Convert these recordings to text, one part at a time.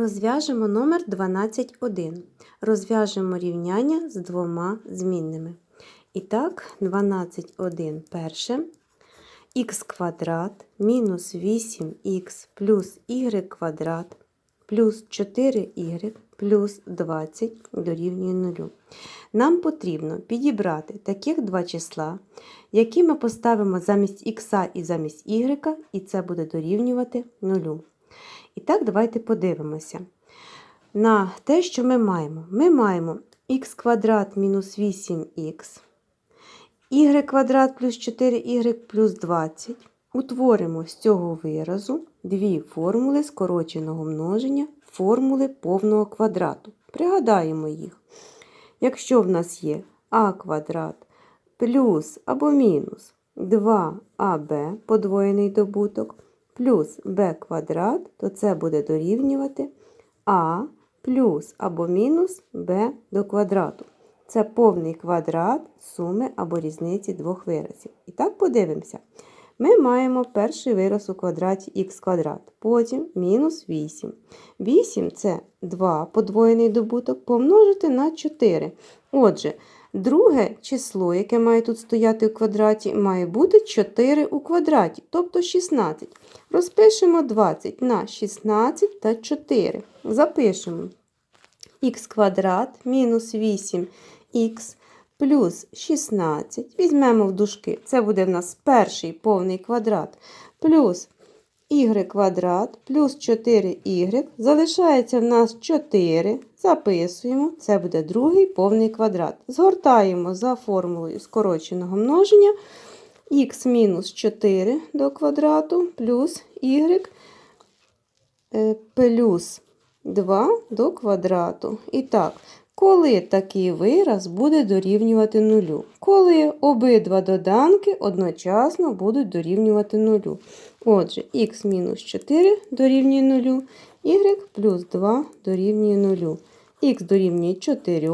Розв'яжемо номер 12.1. Розв'яжемо рівняння з двома змінними. І так, 12.1 перше. х квадрат мінус 8х плюс y квадрат плюс 4y плюс 20 дорівнює 0. Нам потрібно підібрати таких два числа, які ми поставимо замість х і замість y, і це буде дорівнювати 0. І так, давайте подивимося на те, що ми маємо. Ми маємо х квадрат мінус 8х, y квадрат плюс 4y плюс 20. Утворимо з цього виразу дві формули скороченого множення, формули повного квадрату. Пригадаємо їх. Якщо в нас є а квадрат плюс або мінус 2аб подвоєний добуток, плюс b квадрат, то це буде дорівнювати а плюс або мінус b до квадрату. Це повний квадрат суми або різниці двох виразів. І так подивимося. Ми маємо перший вираз у квадраті х квадрат, потім мінус 8. 8 це 2 подвоєний добуток помножити на 4. Отже, друге число, яке має тут стояти у квадраті, має бути 4 у квадраті, тобто 16. Розпишемо 20 на 16 та 4. Запишемо х квадрат мінус 8х плюс 16. Візьмемо в дужки, це буде в нас перший повний квадрат, плюс y квадрат плюс 4y. Залишається в нас 4. Записуємо, це буде другий повний квадрат. Згортаємо за формулою скороченого множення х мінус 4 до квадрату плюс y е, плюс 2 до квадрату. І так, коли такий вираз буде дорівнювати нулю? Коли обидва доданки одночасно будуть дорівнювати нулю. Отже, х мінус 4 дорівнює 0, y плюс 2 дорівнює 0. Х дорівнює 4,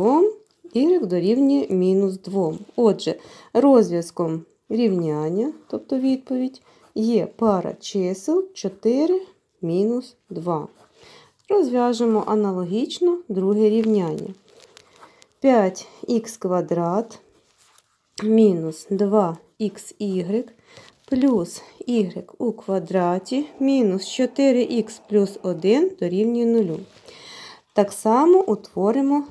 y дорівнює мінус 2. Отже, розв'язком рівняння, тобто відповідь, є пара чисел 4 мінус 2. Розв'яжемо аналогічно друге рівняння. 5х квадрат мінус 2xy плюс y у квадраті мінус 4х плюс 1 дорівнює 0. Так само утворимо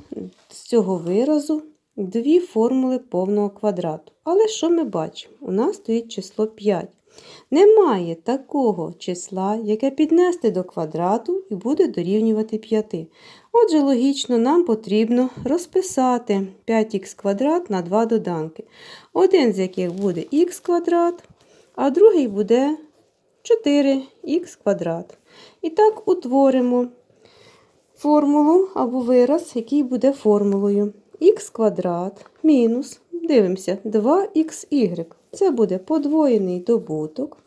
з цього виразу дві формули повного квадрату. Але що ми бачимо? У нас стоїть число 5. Немає такого числа, яке піднести до квадрату і буде дорівнювати 5. Отже, логічно, нам потрібно розписати 5х квадрат на два доданки. Один з яких буде х квадрат, а другий буде 4х квадрат. І так утворимо формулу або вираз, який буде формулою х квадрат мінус, дивимося, 2xy. Це буде подвоєний добуток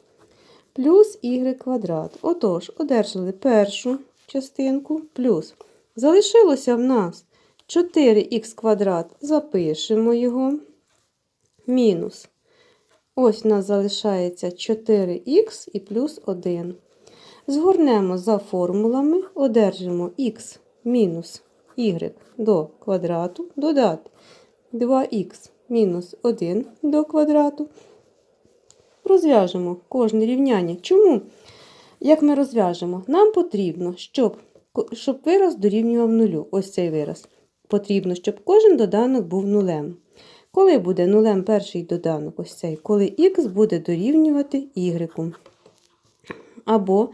плюс y квадрат. Отож, одержали першу частинку плюс. Залишилося в нас 4х квадрат, запишемо його. Мінус. Ось у нас залишається 4х і плюс 1. Згорнемо за формулами, одержимо х мінус y до квадрату, додати 2х мінус 1 до квадрату. Розв'яжемо кожне рівняння. Чому? Як ми розв'яжемо? Нам потрібно, щоб щоб вираз дорівнював нулю. Ось цей вираз. Потрібно, щоб кожен доданок був нулем. Коли буде нулем перший доданок, ось цей, коли х буде дорівнювати y. Або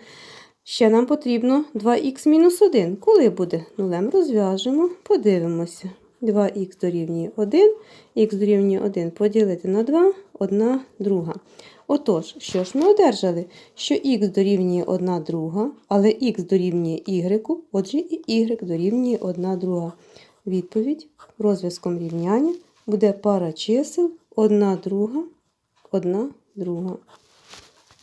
ще нам потрібно 2х мінус 1. Коли буде нулем, розв'яжемо, подивимося. 2х дорівнює 1, х дорівнює 1 поділити на 2, 1 друга. Отож, що ж ми одержали? Що х дорівнює 1 друга, але х дорівнює y, отже і y дорівнює 1 друга. Відповідь розв'язком рівняння буде пара чисел 1 друга, 1 друга.